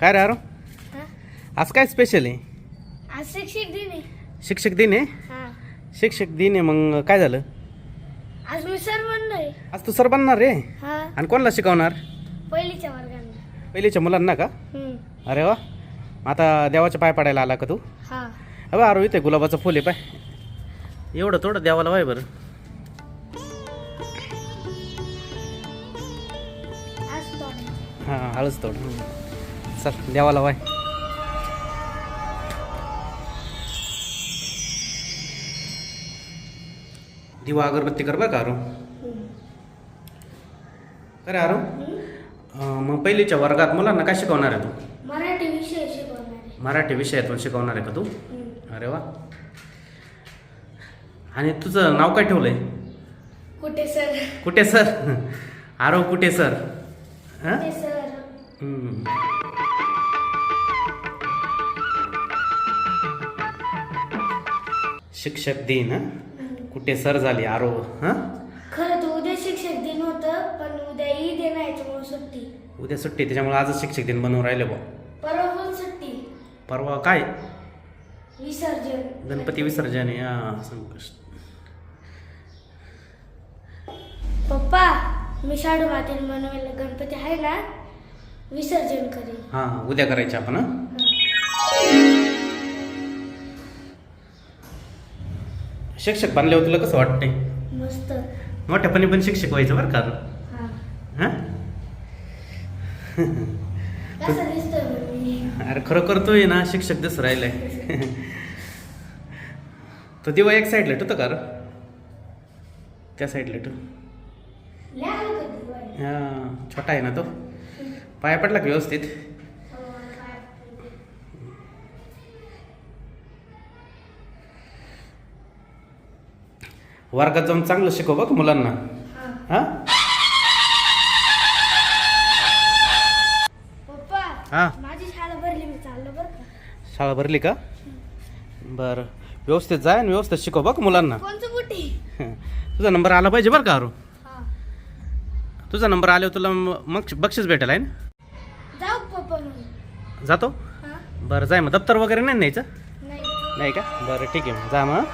काय रे आरो हा? आज काय स्पेशल आहे? आज शिक्षक दिन आहे. शिक्षक दिन आहे? हा. शिक्षक दिन आहे मग काय झालं? आज मी सर बनलोय आज तू सर बनणार रे? हा. आणि कोणाला शिकवणार? पहिलीच्या वर्गांना पहिलीच्या मुलांना का? हम्म. अरे वा. आता देवाच्या पाय पडायला आला का तू? हा. अबे आरो इथे गुलाबाचं फुल आहे पाय. एवढं थोडं देवाला वाय बरं. आज तोड. हां हळूच थोडं चल देवाला वाय. दिवा अगरबत्ती कर बरं का आरो अरे आरो मग पहिलीच्या वर्गात मुलांना काय शिकवणार आहे तू? मराठी विषय शिकवणार आहे. मराठी विषयातून शिकवणार आहे का तू? हम्म. अरे वा. आणि तुझं नाव काय ठेवलंय? कुठे सर? कुठे सर? आरो कुठे सर? हां? शिक्षक दिन हं? कुठे सर झाली आरो हां? खरं तर उद्या शिक्षक दिन होतं पण उद्या ईद आहे ना याच्यामुळे सुट्टी. उद्या सुट्टी त्याच्यामुळे आजच शिक्षक दिन बनवून राहिले बा परवा पण सुट्टी. परवा काय? विसर्जन. गणपती विसर्जन आहे हां संकष्ट. पप्पा मी शाडू मातीने बनवलेला गणपती आहे ना विसर्जन करेन. हां उद्या करायचे आपण हं? शिक्षक बनल्यावर तुला कसं वाटतंय? मस्त. मोठ्यापणी पण शिक्षक व्हायचं बरं का हा. हां? कसं दिसतोय बरं मी अरे खरोखर तो आहे ना शिक्षक दिसू राहिलाय. तो दिवा एक साईडला ठेवतो का रे? त्या साईडला ठेव? हा छोटा आहे ना तो. पाया पडला का व्यवस्थित हो, काय? वर्गात जाऊन चांगलं शिकव बघ मुलांना. हा. हा हा? माझी शाळा भरली मी चाललो बरं का. शाळा भरली का? बरं. व्यवस्थित जाय आणि व्यवस्थित शिकव बघ मुलांना. कोणचं बुटी? तुझा नंबर आला पाहिजे बरं का अरू हा. तुझा नंबर आल्यावर तुला मग बक्षीस भेटेल आहे ना? जाऊ पप्पा मग जातो? हा. बरं जाय मग. दप्तर वगैरे नाही न्यायचं? नाही. नाही का? बरं ठीक आहे मग. जा मग.